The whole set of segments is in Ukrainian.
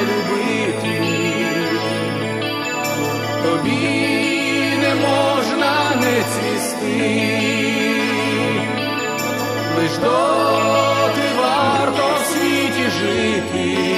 любити, тобі не можна не цвісти, лиш доти варто в світі жити,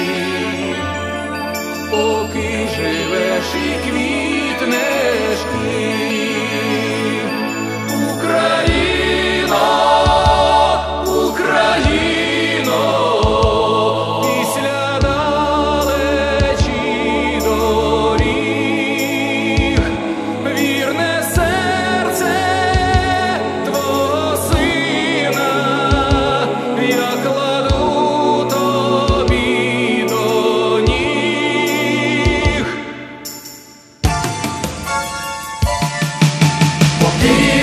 dear.